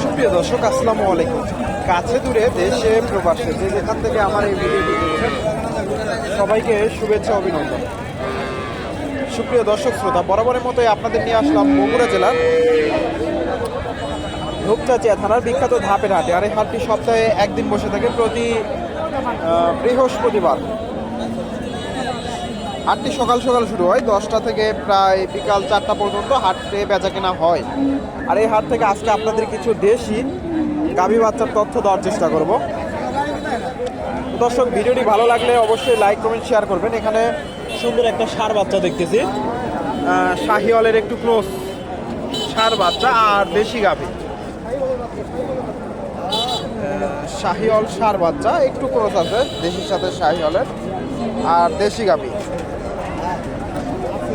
সুপ্রিয় দর্শক, আসসালামু আলাইকুম। কাছে দূরে দেশে, প্রবাসে যে যেখান থেকে আমার এই ভিডিওটি সবাইকে শুভেচ্ছা, অভিনন্দন। সুপ্রিয় দর্শক, শ্রোতা, বরাবরের মতোই আপনাদের নিয়ে আসলাম বগুড়া জেলার ধূপচাচিয়া থানার বিখ্যাত ধাপের হাটে। আর এই হাটটি সপ্তাহে একদিন বসে থাকে প্রতি বৃহস্পতিবার। হাটটি সকাল সকাল শুরু হয়, দশটা থেকে প্রায় বিকাল চারটা পর্যন্ত হাটে বেচা কেনা হয়। আর এই হাট থেকে আজকে আপনাদের কিছু দেশি গাভী বাচ্চার তথ্য দেওয়ার চেষ্টা করব। দর্শক, ভিডিওটি ভালো লাগলে অবশ্যই লাইক, কমেন্ট, শেয়ার করবেন। এখানে সুন্দর একটা সার বাচ্চা দেখতেছি। শাহিওয়ালের একটু ক্লোজ সার বাচ্চা আর দেশি গাভী। শাহিওল সার বাচ্চা একটু ক্রস আছে দেশির সাথে শাহিওলের আর দেশি গাভী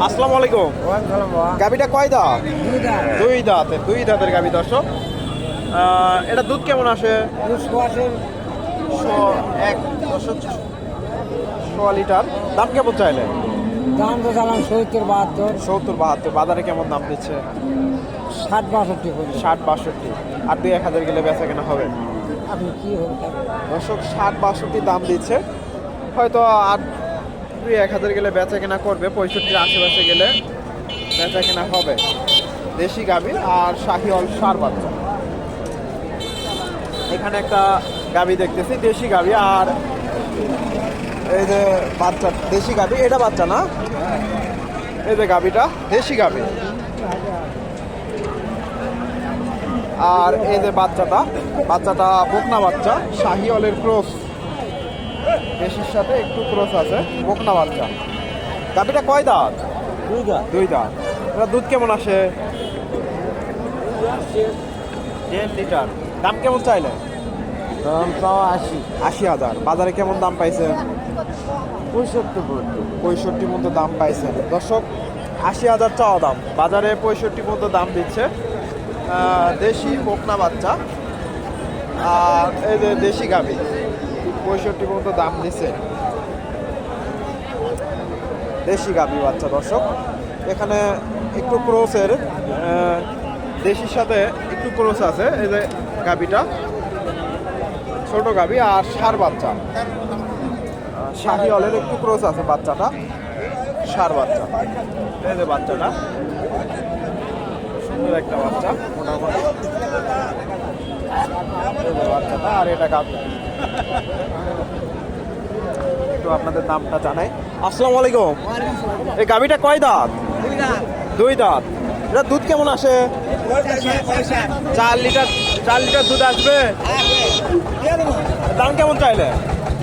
আসসালামু আলাইকুম। গাভীটা কয় দাঁত? দুই দাঁতের দুই দাঁতের গাভী দর্শক। এটা দুধ কেমন আসে? এক দশক সোয়া লিটার। দাম কেমন চাইলে দাম তো চালাম সত্তর বাহাত্তর। সত্তর বাহাত্তর। বাজারে কেমন দাম দিচ্ছে? ষাট বাষট্টি। ষাট বাষট্টি। আর দুই এক হাজার গেলে বেচা কেনা হবে? আপনি কি দর্শক, ষাট বাষট্টি দাম দিচ্ছে। হয়তো আর দুই, এক হাজার গেলে বেচা কেনা করবে, পঁয়ষট্টির আশেপাশে গেলে বেচা কেনা হবে। দেশি গাভী আর শাহিওল সার বাচ্চা। এখানে একটা গাভী দেখতেছি, দেশি গাভী আর এই যে বাচ্চা, দেশি গাভী, এটা বাচ্চা না? এই যে গাভীটা, দেশি গাভী। আর এই যে বাচ্চাটা বাচ্চাটা বকনা বাচ্চা শাহিওয়ালের ক্রস। দেশির সাথে একটু ক্রস আছে বকনা বাচ্চা। গাভীটা কয় দাঁত? দুই গা দুই দাঁত। এটা দুধ কেমন আসে? দেড় লিটার। দাম কেমন চাইলে? দাম তাও আশি। আশি হাজার। বাজারে কেমন দাম পাইছে পঁয়ষট্টি পড়তো পঁয়ষট্টি মতো দাম পাইছে দর্শক আশি হাজার চাওয়া দাম। বাজারে পঁয়ষট্টি মতো দাম দিচ্ছে। দেশি বকনা বাচ্চা আর এই যে দেশি গাভী। পঁয়ষট্টি পর্যন্ত দাম দিচ্ছে দেশি গাভী বাচ্চা, দর্শক। এখানে একটু ক্রোসের দেশির সাথে একটু ক্রোস আছে, এই যে গাভীটা। ছোট গাভী আর সার বাচ্চা। শাহি অলের একটু ক্রোস আছে বাচ্চাটা। সার বাচ্চা। এই যে বাচ্চাটা। সুন্দর একটা বাচ্চা। মোটামুটি বাচ্চাটা আর এটা গাভী একটু আপনাদের নামটা জানাই। আসসালামু আলাইকুম। এই গাভীটা কয় দাঁত। দুই দাঁত। এটা দুধ কেমন আসে? চার লিটার চার লিটার দুধ আসবে? দাম কেমন চাইলে?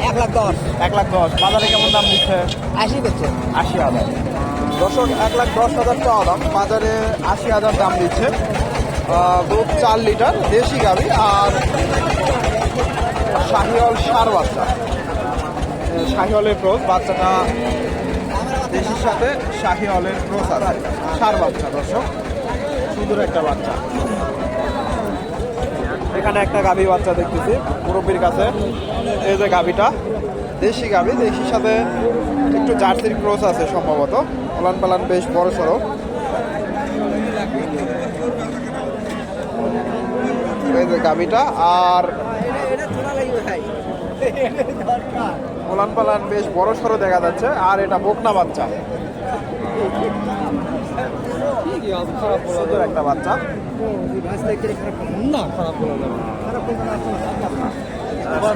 এক লাখ দশ। এক লাখ দশ। বাজারে কেমন দাম দিচ্ছে? আশি দিচ্ছে। আশি হাজার। দশক এক লাখ দশ হাজার চাওয়া দাম বাজারে আশি হাজার দাম দিচ্ছে। দুধ চার লিটার, দেশি গাভি আর শাহিওল সার বাচ্চা। শাহিওলের ক্রোস বাচ্চাটা দেশির সাথে শাহিওলের ক্রোস আছে। সার বাচ্চা, দর্শক। সুন্দর একটা বাচ্চা। এখানে একটা গাভী বাচ্চা দেখতেছি, মুরব্বীর কাছে। এই যে গাভীটা, দেশি গাভী, দেশির সাথে একটু জার্সির ক্রস আছে সম্ভবত। পালান পালান বেশ বড় সড়ো। গাভীটা আর পোলান পালান বেশ বড় সড়ো দেখা যাচ্ছে আর এটা বকনা বাচ্চা। সুন্দর একটা বাচ্চা। না খারাপ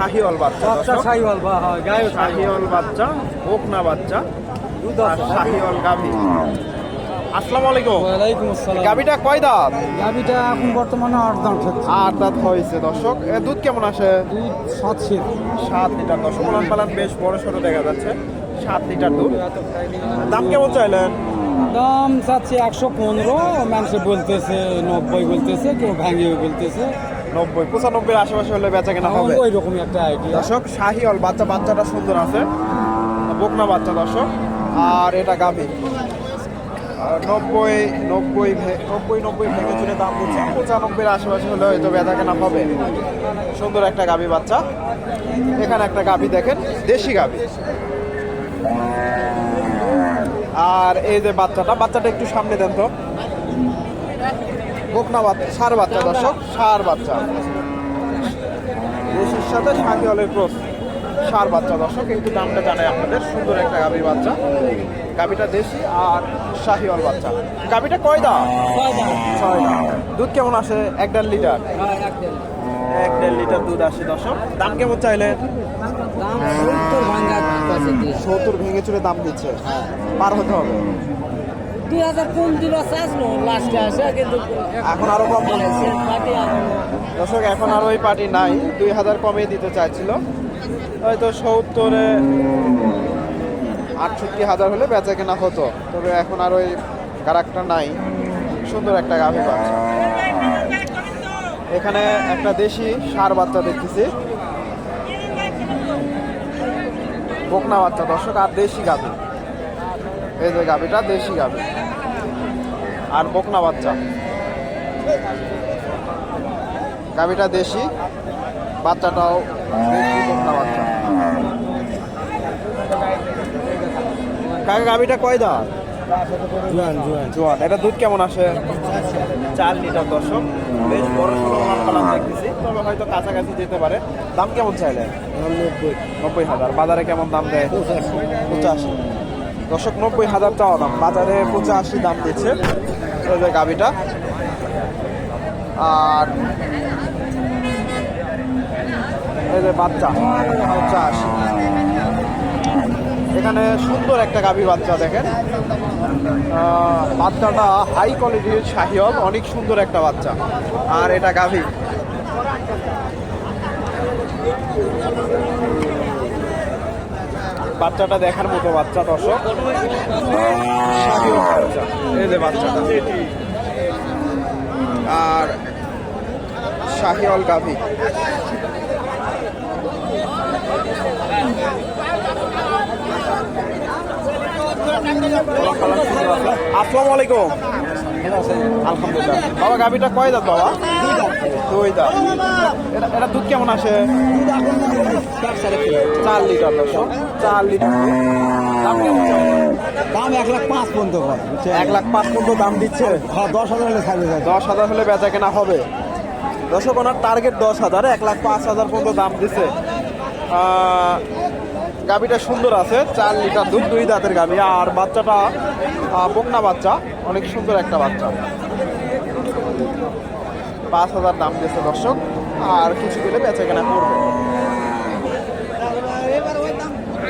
শাহিওয়াল বাচ্চা শাহিওয়াল বাচ্চা বকনা বাচ্চা। শাহিওয়াল গাভী। আসসালামু আলাইকুম ওয়ালাইকুম আসসালাম। কয় দাঁত? এখন বর্তমানে আট আট দাঁত হয়েছে দর্শক। এ দুধ কেমন আসে? দুধ সাতশো সাত লিটার দর্শক। পালান পালান বেশ বড় সড়ো দেখা যাচ্ছে। সাত লিটার দুধ। দাম কেমন চাইলেন? দাম চাচ্ছে একশো পনেরো। মানুষে বলতেছে নব্বই বলতেছে কেউ ভাঙিয়ে বলতেছে। নব্বই পঁচানব্বই আশেপাশে হলে বেচা কেনা হবে। ওই রকমই একটা আইডিয়া দর্শক শাহিওয়াল বাচ্চা বাচ্চাটা সুন্দর আছে। বকনা বাচ্চা দর্শক। আর এটা গাভী। নব্বই নব্বই নব্বই নব্বই ভেঙে চুরে দাম দিচ্ছে। পঁচানব্বইয়ের আশেপাশে হলে হয়তো বেচা কেনা হবে। সুন্দর একটা গাভী বাচ্চা। এখানে একটা গাভী দেখেন, দেশি গাভী। আর এই যে বাচ্চাটা বাচ্চাটা একটু সামনে দেন তো। বকনা বাচ্চা, সার বাচ্চা, দর্শক, সার বাচ্চা। দেশির সাথে শাহিওয়ালের ক্রস। সার বাচ্চা দর্শক একটু দামটা জানাই আপনাদের সুন্দর একটা গাভী বাচ্চা। গাভীটা দেশি আর শাহিওয়াল বাচ্চা। গাভীটা কয় দাম ছয় দুধ কেমন আসে? এক দেড় লিটার? এক দেড় লিটার দুধ আসে দর্শক। দাম কেমন চাইলেন দাম সত্তর ভেঙে চুরে দাম দিচ্ছে। পার হতে হবে। দুই হাজার কম দিল আসলো লাস্টে আসে কিন্তু এখন আরও কম। দর্শক এখন আর ওই পার্টি নাই। দুই হাজার কমে দিতে চাইছিল। হয়তো সত্তরে আটষট্টি হাজার হলে বেচা কেনা হতো। তবে এখন আর ওই কারাকটা নাই। সুন্দর একটা গাভী বাচ্চা এখানে একটা দেশি সার বাচ্চা দেখতেছি। বকনা বাচ্চা, দর্শক, আর দেশি গাভী। এই যে গাভীটা, দেশি গাভী। আর বকনা বাচ্চা। গাভীটা দেশি। বাচ্চাটাও কাকা গাভীটা কয় দাঁত? জোয়ান জোয়ান। জোয়ান এটা দুধ কেমন আসে? চার লিটার দর্শক। বেশ বড় দেখতেছি। তবে হয়তো কাছাকাছি যেতে পারে। দাম কেমন চাইলেন? নব্বই। নব্বই হাজার। বাজারে কেমন দাম দেয়? পঁচাশি। দশক নব্বই হাজার চাওয়া দাম। বাজারে পঁচাশি দাম দিচ্ছে। গাভিটা। আর এই যে বাচ্চা পঁচাশি এখানে সুন্দর একটা গাভী বাচ্চা দেখেন। বাচ্চাটা হাই কোয়ালিটির শাহিওয়াল অনেক সুন্দর একটা বাচ্চা। আর এটা গাভী। বাচ্চাটা দেখার মতো বাচ্চা, দর্শক। এই যে বাচ্চাটা। আর শাহিওয়াল গাভী। আসসালামু আলাইকুম। আলহামদুলিল্লাহ। বাবা গাভীটা কয় দাঁত বাবা? দুই দাঁত। এটা এটা দুধ কেমন আসে? চার লিটার চার লিটার দাম এক লাখ পাঁচ পর্যন্ত এক লাখ পাঁচ পর্যন্ত দাম দিচ্ছে? হ্যাঁ দশ হাজার হলে ছাড়বে দশ হাজার হলে বেচা কেনা হবে। দর্শক ওনার টার্গেট দশ হাজার এক লাখ পাঁচ হাজার পর্যন্ত দাম দিচ্ছে। গাভীটা সুন্দর আছে, চার লিটার দুধ, দুই দাঁতের গাভী। আর বাচ্চাটা বকনা বাচ্চা, অনেক সুন্দর একটা বাচ্চা। পাঁচ হাজার দাম দিচ্ছে দর্শক, আর কিছু দিলে বেচা কেনা করবে।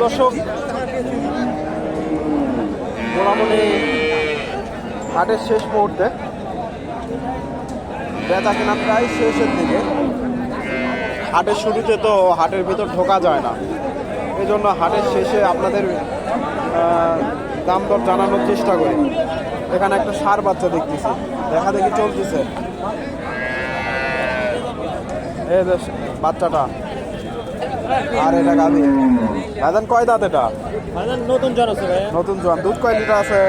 দর্শক, মোটামুটি হাটের শেষ মুহূর্তে বেচা কেনা প্রায় শেষের দিকে। হাটের শুরুতে তো হাটের ভিতর ঢোকা যায় না। এই জন্য হাটের শেষে আপনাদের দাম দর জানানোর চেষ্টা করি। এখানে একটা সার বাচ্চা দেখতেছি। দেখা দেখি চলতেছে। এই বাচ্চাটা। আর এটা গাভি ভাইজান কয় দাঁত এটা? নতুন জন আছে ভাই নতুন জোয়ান দুধ কয় লিটার আছে?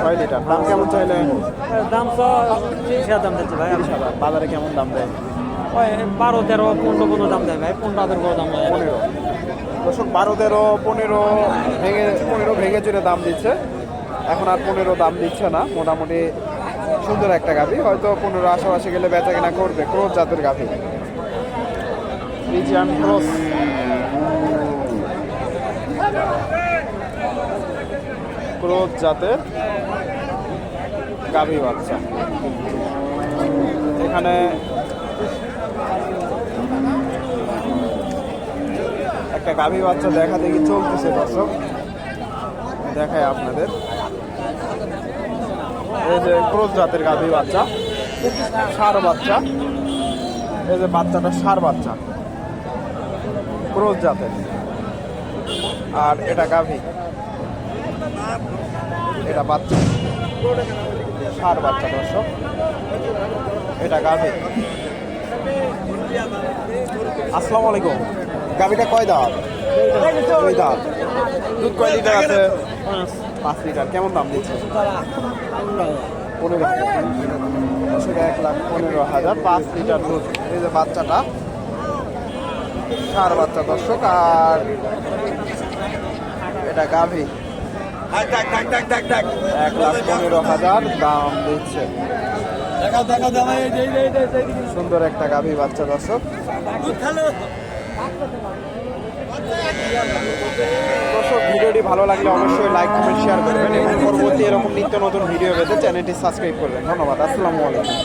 ছয় লিটার দাম কেমন চাইলেন? দাম তো দাম দিচ্ছে ভাই বাজারে কেমন দাম দেয়? বারো, তেরো, পনেরো পনেরো দাম দেয় ভাই? পনেরো হাজার করে দাম দেয়? পনেরো। দশক বারো, তেরো, পনেরো ভেঙে পনেরো ভেঙে চুরে দাম দিচ্ছে। এখন আর পনেরো দাম দিচ্ছে না। মোটামুটি সুন্দর একটা গাভি। হয়তো পনেরো আশেপাশে গেলে বেচা কেনা করবে। ক্রোজ জাতের গাভি। Region cross. ক্রোজ জাতের গাভি বাচ্চা। এখানে একটা গাভী বাচ্চা দেখা দেখি চলতেছে, দর্শক। দেখায় আপনাদের। এই যে ক্রোজ জাতের গাভী বাচ্চা, সার বাচ্চা। এই যে বাচ্চাটা সার বাচ্চা। ক্রোজ জাতের। আর এটা গাভী। এটা বাচ্চা। সার বাচ্চা, দর্শক। এটা গাভী। আসসালামু আলাইকুম। গাভীটা কয় দাঁত? দুই দাঁত। দুধ কয় লিটার আছে? পাঁচ লিটার। কেমন দাম দিচ্ছে? পনেরো হাজার। এক লাখ পনেরো হাজার পাঁচ লিটার দুধ। এই যে বাচ্চাটা সার বাচ্চা দর্শক আর এটা গাভী। এক লাখ পনেরো হাজার দাম দিচ্ছে। সুন্দর একটা গাভী বাচ্চা দর্শক। দর্শক ভিডিওটি ভালো লাগলে অবশ্যই লাইক কমেন্ট শেয়ার করবেন এবং পরবর্তী এরকম নিত্য নতুন ভিডিও পেতে চ্যানেলটি সাবস্ক্রাইব করবেন। ধন্যবাদ আসসালামু আলাইকুম।